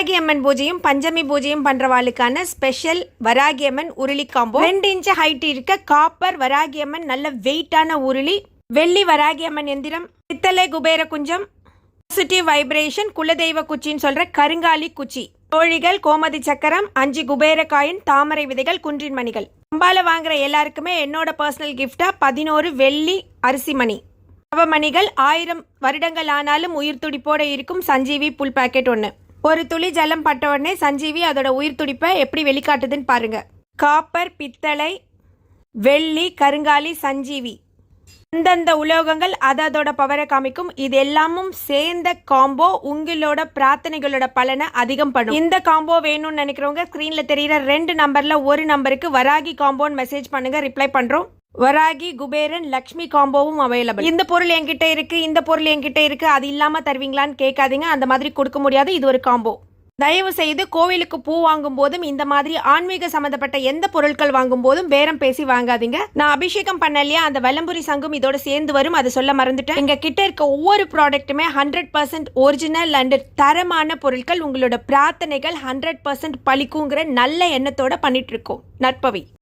வராகி அம்மன் பூஜையும் பஞ்சமி பூஜையும் பண்றவாளுக்கான ஸ்பெஷல் வராகி அம்மன் உருளி காம்போ. ரெண்டு இன்ச் ஹைட் இருக்க காப்பர் வராகி அம்மன் நல்ல வெயிட்டான உருளி. வெள்ளி வராகி அம்மன் எந்திரம். பித்தளை குபேர குஞ்சம். பாசிட்டிவ் வைப்ரேஷன் குலதெய்வ குச்சின்னு சொல்ற கருங்காலி குச்சி. தோழிகள் கோமதி சக்கரம் அஞ்சு குபேர காயின் தாமரை விதைகள் குன்றின் மணிகள். அம்பால வாங்குற எல்லாருக்குமே என்னோட பர்சனல் கிஃப்டா பதினோரு வெள்ளி அரிசி மணி. நவமணிகள் ஆயிரம் வருடங்கள் ஆனாலும் உயிர் துடிப்போட இருக்கும் சஞ்சீவி புல் பாக்கெட் ஒன்று ஒரு துளி ஜலம் பட்ட உடனே சஞ்சீவி அதோட உயிர் துடிப்பை எப்படி வெளிக்காட்டுதுன்னு பாருங்க. காப்பர் பித்தளை வெள்ளி கருங்காலி சஞ்சீவி. அந்தந்த உலோகங்கள் அதோட பவரை காமிக்கும். இது எல்லாமும் சேர்ந்த காம்போ உங்களோட பிரார்த்தனைகளோட பலனை அதிகம் பண்ணும். இந்த காம்போ வேணும்னு நினைக்கிறவங்க ஸ்க்ரீனில் தெரியிற ரெண்டு நம்பர்ல ஒரு நம்பருக்கு வராகி காம்போன்னு மெசேஜ் பண்ணுங்க ரிப்ளை பண்றோம். வராகி குபேரன் லக்ஷ்மி காம்போவும் அவைலபிள் இந்த பொருள் என்கிட்ட இருக்கு இந்த பொருள் என்கிட்ட இருக்கு அது இல்லாம தருவீங்களான்னு கேட்காதீங்க அந்த மாதிரி கொடுக்க முடியாது இது ஒரு காம்போ தயவு செய்து கோவிலுக்கு பூ வாங்கும் போதும் இந்த மாதிரி ஆன்மீக சம்பந்தப்பட்ட எந்த பொருட்கள் வாங்கும் போதும் பேரம் பேசி வாங்காதீங்க. நான் அபிஷேகம் பண்ணலையா அந்த வெள்ளம்புரி சங்கம் இதோட சேர்ந்து வரும் அதை சொல்ல மறந்துட்டேன். எங்க கிட்ட இருக்க ஒவ்வொரு ப்ராடக்ட்டுமே ஹண்ட்ரட் பர்சன்ட் ஒரிஜினல் அண்ட் தரமான பொருட்கள் உங்களோட பிரார்த்தனைகள் ஹண்ட்ரட் பர்சன்ட் பழிக்குங்கிற நல்ல எண்ணத்தோட பண்ணிட்டு இருக்கோம். நற்பவி.